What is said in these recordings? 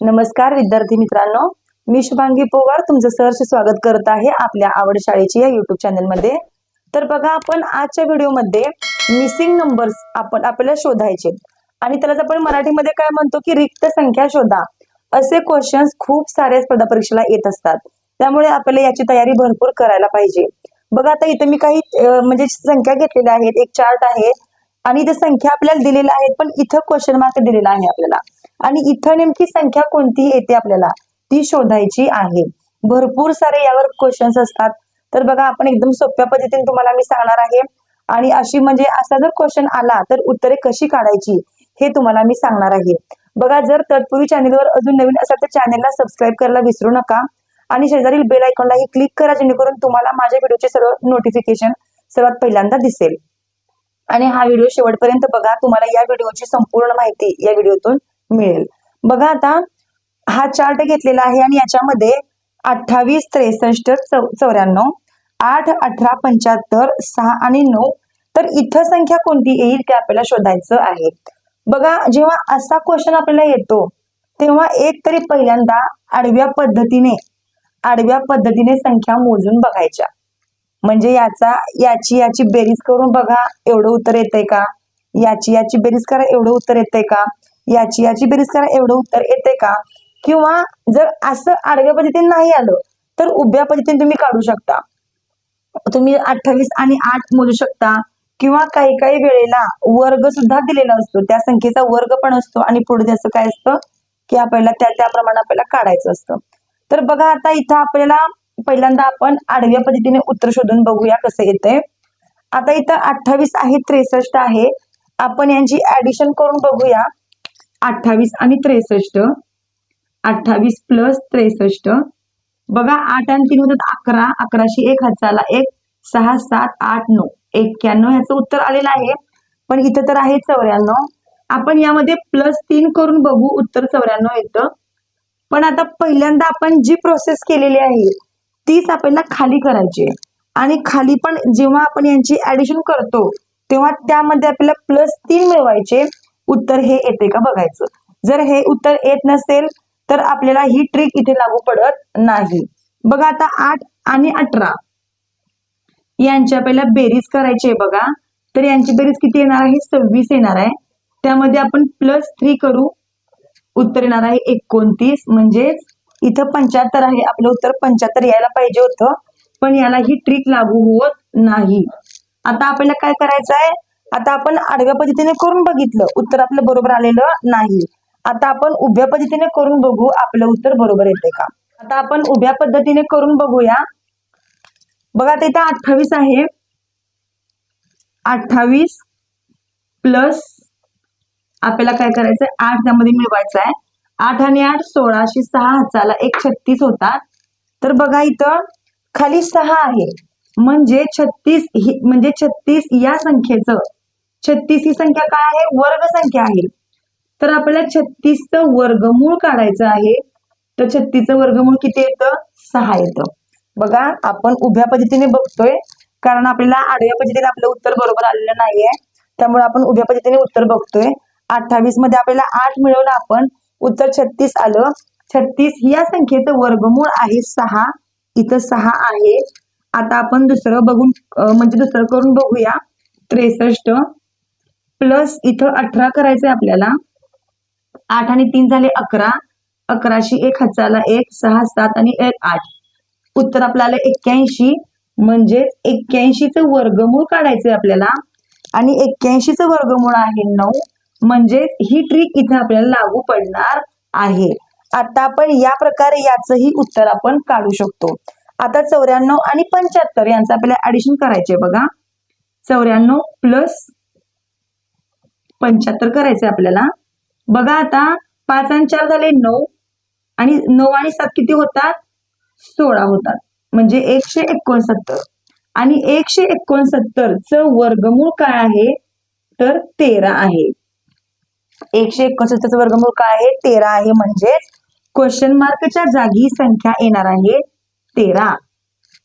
नमस्कार विद्यार्थी मित्रांनो. मी शुभांगी पोवार तुमचं सहर्ष स्वागत करत आहे आपल्या आवड शाळेची या युट्यूब चॅनलमध्ये तर बघा आपण आजच्या व्हिडिओमध्ये मिसिंग नंबर्स आपण आपल्याला शोधायचे. आणि त्यालाच आपण मराठीमध्ये काय म्हणतो की रिक्त संख्या शोधा. असे क्वेश्चन्स खूप साऱ्या स्पर्धा परीक्षेला येत असतात. त्यामुळे आपल्याला याची तयारी भरपूर करायला पाहिजे. बघा आता इथं मी काही म्हणजे संख्या घेतलेल्या आहेत. एक चार्ट आहे. आणि इथे संख्या आपल्याला दिलेल्या आहेत पण इथं क्वेश्चन मार्क दिलेला आहे आपल्याला. आणि इथं नेमकी संख्या कोणती येते आपल्याला? ती शोधायची आहे. भरपूर सारे यावर क्वेश्चन्स असतात. तर बघा आपण एकदम सोप्या पद्धतीने तुम्हाला मी सांगणार आहे. आणि अशी म्हणजे असा जर क्वेश्चन आला तर उत्तरे कशी काढायची हे तुम्हाला मी सांगणार आहे. बघा जर तत्पूर्वी चॅनेलवर अजून नवीन असेल तर चॅनेलला सबस्क्राईब करायला विसरू नका. आणि शेजारील बेल आयकॉनलाही क्लिक करा जेणेकरून तुम्हाला माझ्या व्हिडिओचे सर्व नोटिफिकेशन सर्वात पहिल्यांदा दिसेल. आणि हा व्हिडिओ शेवटपर्यंत बघा. तुम्हाला या व्हिडिओची संपूर्ण माहिती या व्हिडिओतून मिळेल. बघा आता हा चार्ट घेतलेला आहे आणि याच्यामध्ये अठ्ठावीस त्रेसष्ट चौ चौऱ्याण्णव आठ अठरा पंच्याहत्तर सहा आणि नऊ. तर इथं संख्या कोणती येईल ते आपल्याला शोधायचं आहे. बघा जेव्हा असा क्वेश्चन आपल्याला येतो तेव्हा एक तरी पहिल्यांदा आडव्या पद्धतीने आडव्या पद्धतीने संख्या मोजून बघायच्या. म्हणजे याचा याची याची बेरीज करून बघा एवढं उत्तर येतंय का? याची याची बेरीज करा एवढं उत्तर येतंय का? याची याची बेरीज करा एवढं उत्तर येते का? किंवा जर असं आडव्या पद्धतीने नाही आलं तर उभ्या पद्धतीने तुम्ही काढू शकता. तुम्ही अठ्ठावीस आणि आठ मोजू शकता. किंवा काही काही वेळेला वर्ग सुद्धा दिलेला असतो. त्या संख्येचा वर्ग पण असतो आणि पुढे त्याचं काय असतं? की आपल्याला त्या त्याप्रमाणे आपल्याला काढायचं असतं. तर बघा आता इथं आपल्याला पहिल्यांदा आपण आडव्या पद्धतीने उत्तर शोधून बघूया कसं येतंय. आता इथं अठ्ठावीस आहे त्रेसष्ट आहे. आपण यांची ऍडिशन करून बघूया. अठ्ठावीस आणि त्रेसष्ट. अठ्ठावीस प्लस त्रेसष्ट. बघा आठ आणि तीन होतात अकरा अकराशे एक हजारला एक सहा सात आठ नऊ. एक्क्याण्णव ह्याचं उत्तर आलेलं आहे. पण इथं तर आहे चौऱ्याण्णव. आपण यामध्ये प्लस तीन करून बघू उत्तर चौऱ्याण्णव येतं. पण आता पहिल्यांदा आपण जी प्रोसेस केलेली आहे तीच आपल्याला खाली करायची आणि खाली पण जेव्हा आपण यांची ऍडिशन करतो तेव्हा त्यामध्ये आपल्याला प्लस तीन मिळवायचे. उत्तर हे येते का बघायचं. जर हे उत्तर येत नसेल तर आपल्याला ही ट्रिक इथे लागू पडत नाही. बघा आता आठ आणि अठरा. यांच्या पहिल्या बेरीज करायची आहे बघा. तर यांची बेरीज किती येणार आहे? सव्वीस येणार आहे. त्यामध्ये आपण प्लस थ्री करू. उत्तर येणार आहे एकोणतीस. म्हणजेच इथं पंच्याहत्तर आहे. आपलं उत्तर पंच्याहत्तर यायला पाहिजे होतं. पण याला ही ट्रिक लागू होत नाही. आता आपल्याला काय करायचं आहे आता आपण आडव्या पद्धतीने करून बघितलं उत्तर आपलं बरोबर आलेलं नाही. आता आपण उभ्या पद्धतीने करून बघू आपलं उत्तर बरोबर येते का? आता आपण उभ्या पद्धतीने करून बघूया. बघा आता इथं अठ्ठावीस आहे. अठ्ठावीस प्लस आपल्याला काय करायचंय? आठ त्यामध्ये मिळवायचं आहे. आठ आणि आठ सोळाशे सहा हाताला एक छत्तीस होतात. तर बघा इथं खाली सहा आहे. म्हणजे छत्तीस ही म्हणजे छत्तीस या संख्येचं छत्तीस ही संख्या काय आहे? वर्ग संख्या आहे. तर आपल्याला छत्तीसचं वर्गमूळ काढायचं आहे. तर छत्तीसचं वर्गमूळ किती येतं? सहा येतं. बघा आपण उभ्या पद्धतीने बघतोय कारण आपल्याला आडव्या पद्धतीने आपलं उत्तर बरोबर आलेलं नाहीये. त्यामुळे आपण उभ्या पद्धतीने उत्तर बघतोय. अठ्ठावीसमध्ये आपल्याला आठ मिळवलं आपण उत्तर छत्तीस आलं. छत्तीस या संख्येचं वर्गमूळ आहे सहा. इथं सहा आहे. आता आपण दुसरं बघून म्हणजे दुसरं करून बघूया. त्रेसष्ट प्लस इथं अठरा करायचंय आपल्याला. आठ आणि तीन झाले अकरा. अकराशे एक हजारला एक सहा सात आणि एक आठ. उत्तर आपल्याला एक्क्याऐंशी. म्हणजेच एक्क्याऐंशीचं वर्गमूळ काढायचंय आपल्याला. आणि एक्क्याऐंशीचं वर्गमूळ आहे नऊ. म्हणजेच ही ट्रिक इथे आपल्याला लागू पडणार आहे. आता आपण या प्रकारे याचंही उत्तर आपण काढू शकतो. आता चौऱ्याण्णव आणि पंच्याहत्तर यांचं आपल्याला ऍडिशन करायचंय बघा. चौऱ्याण्णव प्लस पंच्याहत्तर करायचंय आपल्याला. बघा आता पाच आणि चार झाले नऊ आणि नऊ आणि सात किती होतात? सोळा होतात. म्हणजे एकशे एकोणसत्तर. आणि एकशे एकोणसत्तर च वर्गमूळ काय आहे? तर तेरा आहे. एकशे एकोणसत्तरचं वर्गमूळ काय आहे? तेरा आहे. म्हणजेच क्वेश्चन मार्कच्या जागी संख्या येणार आहे तेरा.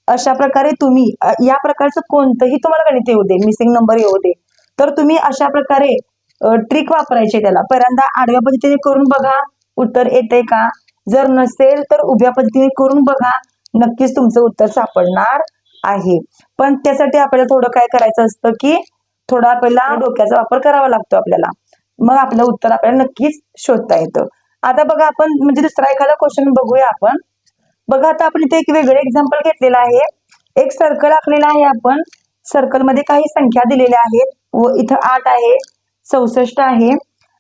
अशा प्रकारे तुम्ही या प्रकारचं कोणतंही तुम्हाला गणित येऊ दे मिसिंग नंबर येऊ दे. तर तुम्ही अशा प्रकारे ट्रिक वापरायची त्याला. पहिल्यांदा आडव्या पद्धतीने करून बघा. उत्तर येते का? जर नसेल तर उभ्या पद्धतीने करून बघा. नक्कीच तुमचं उत्तर सापडणार आहे. पण त्यासाठी आपल्याला थोडं काय करायचं असतं की थोडा आपल्याला डोक्याचा वापर करावा लागतो आपल्याला. मग आपलं उत्तर आपल्याला नक्कीच शोधता येतं. आता बघा आपण म्हणजे दुसरा एखादा क्वेश्चन बघूया आपण. बघा आता आपण इथे एक वेगळं एक्झाम्पल घेतलेलं आहे. एक सर्कल आखलेला आहे आपण. सर्कलमध्ये काही संख्या दिलेल्या आहेत. व इथं आठ आहे. चौसष्ट आहे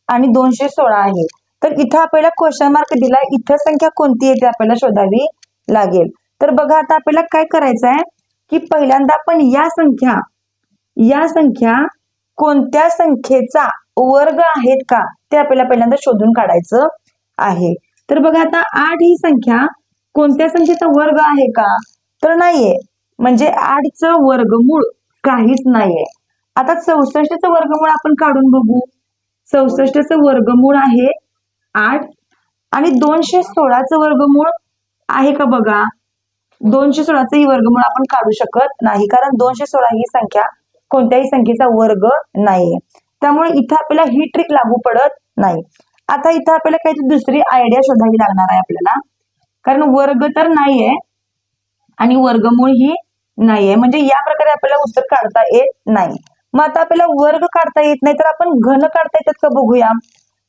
आणि दोनशे सोळा आहे. तर इथं आपल्याला क्वेश्चन मार्क दिला इथं संख्या कोणती येते आपल्याला शोधावी लागेल. तर बघा आता आपल्याला काय करायचं आहे की पहिल्यांदा आपण या संख्या या संख्या कोणत्या संख्येचा वर्ग आहेत का ते आपल्याला पहिल्यांदा शोधून काढायचं आहे. तर बघा आता आठ ही संख्या कोणत्या संख्येचा वर्ग आहे का? तर नाहीये. म्हणजे आठचं वर्गमूळ काहीच नाहीये. आता चौसष्टचं वर्गमूळ आपण काढून बघू. चौसष्टचं वर्गमूळ आहे आठ आणि दोनशे सोळाचं वर्गमूळ आहे का बघा? दोनशे सोळाचं ही वर्गमूळ आपण काढू शकत नाही कारण दोनशे सोळा ही संख्या कोणत्याही संख्येचा वर्ग नाहीये त्यामुळे इथं आपल्याला ही ट्रिक लागू पडत नाही. आता इथं आपल्याला काहीतरी दुसरी आयडिया शोधावी लागणार आहे आपल्याला. कारण वर्ग तर नाहीये आणि वर्गमूळ ही नाहीये. म्हणजे या प्रकारे आपल्याला उत्तर काढता येत नाही. मग आता आपल्याला वर्ग काढता येत नाही तर आपण घन काढता येतात का बघूया.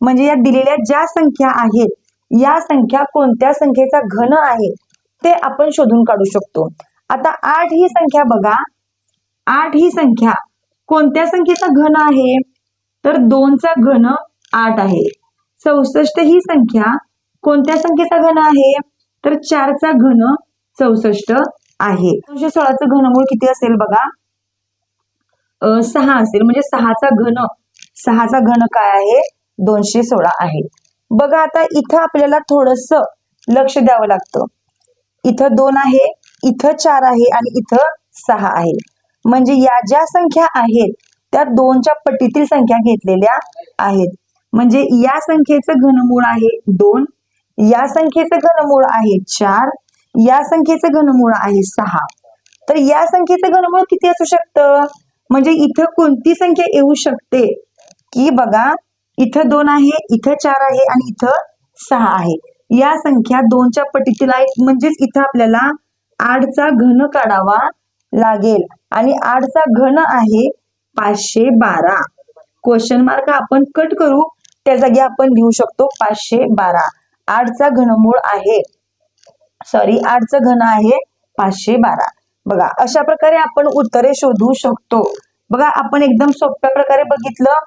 म्हणजे या दिलेल्या ज्या संख्या आहेत या संख्या कोणत्या संख्येचा घन आहे ते आपण शोधून काढू शकतो. आता आठ ही संख्या बघा. आठ ही संख्या कोणत्या संख्येचा घन आहे? तर दोनचा घन आठ आहे. चौसष्ट ही संख्या कोणत्या संख्येचा घन आहे? तर चारचा घन चौसष्ट आहे. दोनशे सोळाचं घनमूळ किती असेल बघा? सहा असेल. म्हणजे सहाचा घन सहाचा घन काय आहे? दोनशे सोळा आहे. बघा आता इथं आपल्याला थोडस लक्ष द्यावं लागतं. इथं दोन आहे इथं चार आहे आणि इथं सहा आहे. म्हणजे या ज्या संख्या आहेत त्या दोनच्या पटीतील संख्या घेतलेल्या आहेत. म्हणजे या संख्येचं घनमूळ आहे दोन या संख्येचं घनमूळ आहे चार या संख्येचं घनमूळ आहे सहा. तर या संख्येचं घनमूळ किती असू शकतं? म्हणजे इथं कोणती संख्या येऊ शकते? की बघा इथं दोन आहे इथं चार आहे आणि इथं सहा आहे. या संख्या दोनच्या पटीतील आहेत. म्हणजेच इथं आपल्याला आठचा घन काढावा लागेल. आणि आठचा घन आहे पाचशे बारा. क्वेश्चन मार्क आपण कट करू. त्या जागी आपण लिहू शकतो पाचशे बारा. आठचा घनमूळ आहे. सॉरी आठचा घन आहे पाचशे बारा. बघा अशा प्रकारे आपण उत्तरे शोधू शकतो. बघा आपण एकदम सोप्या प्रकारे बघितलं.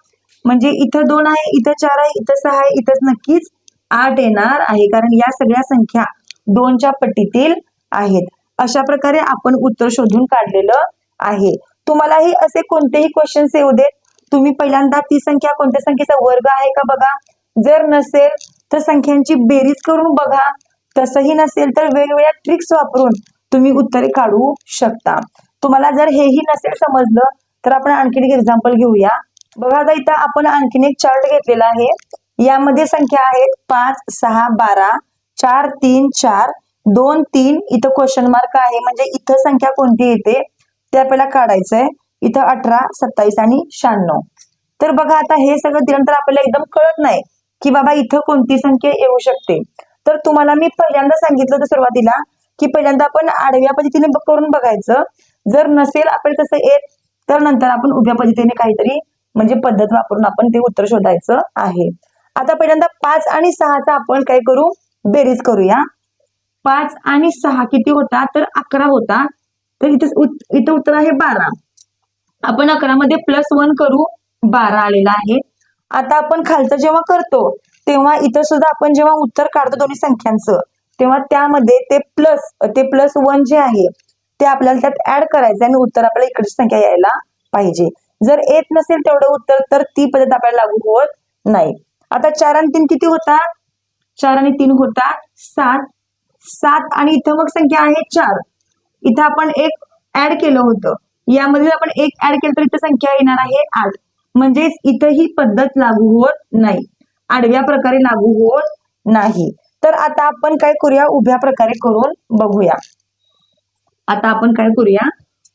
म्हणजे इथं दोन आहे इथं चार आहे इथं सहा आहे इथंच नक्कीच आठ येणार आहे. कारण या सगळ्या संख्या दोनच्या पट्टीतील आहेत. अशा प्रकारे आपण उत्तर शोधून काढलेलं आहे. तुम्हालाही असे कोणतेही क्वेश्चन्स येऊ देत. तुम्ही पहिल्यांदा ती संख्या कोणत्या संख्येचा वर्ग आहे का बघा. जर नसेल तर संख्यांची बेरीज करून बघा. तसंही नसेल तर वेगवेगळ्या ट्रिक्स वापरून तुम्ही उत्तरे काढू शकता. तुम्हाला जर हेही नसेल समजलं तर आपण आणखीन एक एक्झाम्पल घेऊया. बघा आता इथं आपण आणखीन एक चार्ट घेतलेला आहे. यामध्ये संख्या आहेत पाच सहा बारा चार तीन चार दोन तीन. इथं क्वेश्चन मार्क आहे. म्हणजे इथं संख्या कोणती येते? ते आपल्याला काढायचंय. इथं अठरा सत्तावीस आणि शहाण्णव. तर बघा आता हे सगळं दिल्यानंतर आपल्याला एकदम कळत नाही की बाबा इथं कोणती संख्या येऊ शकते. तर तुम्हाला मी पहिल्यांदा सांगितलं तर सुरुवातीला की पहिल्यांदा आपण आडव्या पद्धतीने करून बघायचं. जर नसेल आपण तसं येत तर नंतर आपण उभ्या पद्धतीने काहीतरी म्हणजे पद्धत वापरून आपण ते उत्तर शोधायचं आहे. आता पहिल्यांदा पाच आणि सहाचा आपण काय करू? बेरीज करूया. पाच आणि सहा किती होता? तर अकरा होता. तर इथे इथं उत्तर आहे बारा. आपण अकरा मध्ये प्लस वन करू. बारा आलेला आहे. आता आपण खालचं जेव्हा करतो तेव्हा इथं सुद्धा आपण जेव्हा उत्तर काढतो दोन्ही संख्यांचं तेव्हा त्यामध्ये ते प्लस ते प्लस वन जे आहे ते आपल्याला त्यात ऍड करायचं आणि उत्तर आपल्याला इकडची संख्या यायला पाहिजे. जर येत नसेल तेवढं उत्तर तर ती पद्धत आपल्याला लागू होत नाही. आता चार आणि तीन किती होता? चार आणि तीन होता सात. सात आणि इथं मग संख्या आहे चार. इथं आपण एक ऍड केलं होतं. यामध्ये आपण एक ऍड केलं तर इथं संख्या येणार आहे आठ. म्हणजेच इथं ही पद्धत लागू होत नाही. आडव्या प्रकारे लागू होत नाही. तर आता आपण काय करूया? उभ्या प्रकारे करून बघूया. आता आपण काय करूया?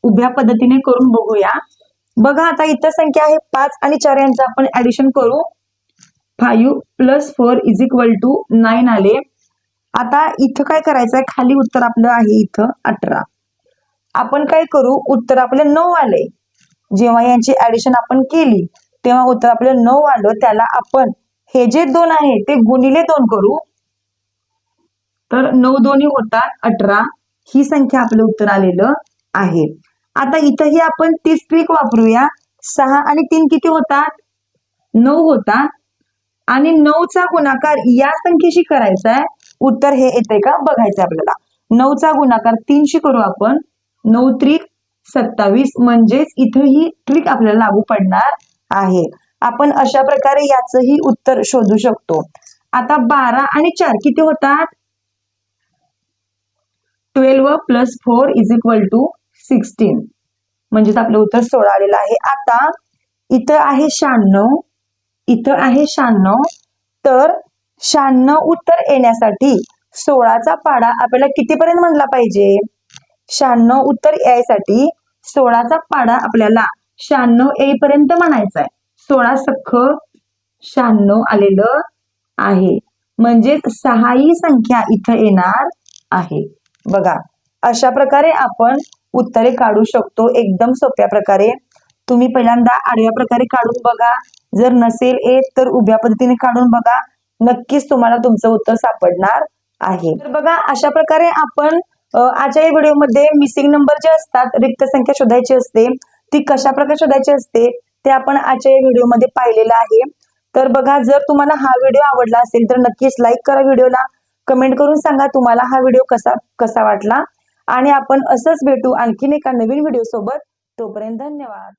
उभ्या पद्धतीने करून बघूया. बघा आता इतर संख्या आहे पाच आणि चार यांचं आपण ऍडिशन करू. Five plus four is equal to nine आले. आता इथं काय करायचं आहे खाली उत्तर आपलं आहे इथं अठरा. आपण काय करू? उत्तर आपलं नऊ आले जेव्हा यांची ऍडिशन आपण केली तेव्हा उत्तर आपलं नऊ आलं. त्याला आपण हे जे दोन आहे ते गुणिले दोन करू. तर नऊ दोन्ही होतात अठरा. ही संख्या आपलं उत्तर आलेलं आहे. आता इथंही आपण तीच ट्रिक वापरूया. सहा आणि तीन किती होतात? नऊ होतात. आणि नऊचा गुणाकार या संख्येशी करायचा आहे उत्तर हे येते का? बघायचं आपल्याला. नऊचा गुणाकार तीनशी करू आपण. नऊ त्रिक सत्तावीस म्हणजेच इथं ही ट्रिक आपल्याला लागू पडणार आहे. आपण अशा प्रकारे याचंही उत्तर शोधू शकतो. आता बारा आणि चार किती होतात? Twelve plus four is equal to sixteen म्हणजेच आपलं उत्तर सोळा आलेलं आहे. आता इथं आहे शहाण्णव इथं आहे शहाण्णव. तर शहाण्णव उत्तर येण्यासाठी सोळाचा पाडा आपल्याला कितीपर्यंत म्हणला पाहिजे? शहाण्णव उत्तर यायसाठी सोळाचा पाडा आपल्याला शहाण्णव येईपर्यंत म्हणायचा आहे. सोळा सख्ख शहाण्णव आलेलं आहे. म्हणजेच सहाही संख्या इथं येणार आहे. बघा अशा प्रकारे आपण उत्तरे काढू शकतो. एकदम सोप्या प्रकारे. तुम्ही पहिल्यांदा आडव्या प्रकारे काढून बघा. जर नसेल येत तर उभ्या पद्धतीने काढून बघा. नक्कीच तुम्हाला तुमचं उत्तर सापडणार आहे. तर बघा अशा प्रकारे आपण आजच्या या व्हिडिओमध्ये मिसिंग नंबर जे असतात रिक्त संख्या शोधायची असते ती कशा प्रकारे शोधायची असते ते आपण आजच्या या व्हिडिओमध्ये पाहिलेलं आहे. तर बघा जर तुम्हाला हा व्हिडिओ आवडला असेल तर नक्कीच लाईक करा व्हिडिओला. कमेंट करून सांगा तुम्हाला हा व्हिडिओ कसा कसा वाटला. आणि आपण असंच भेटू आणखीन एका नवीन व्हिडिओ सोबत. तोपर्यंत धन्यवाद.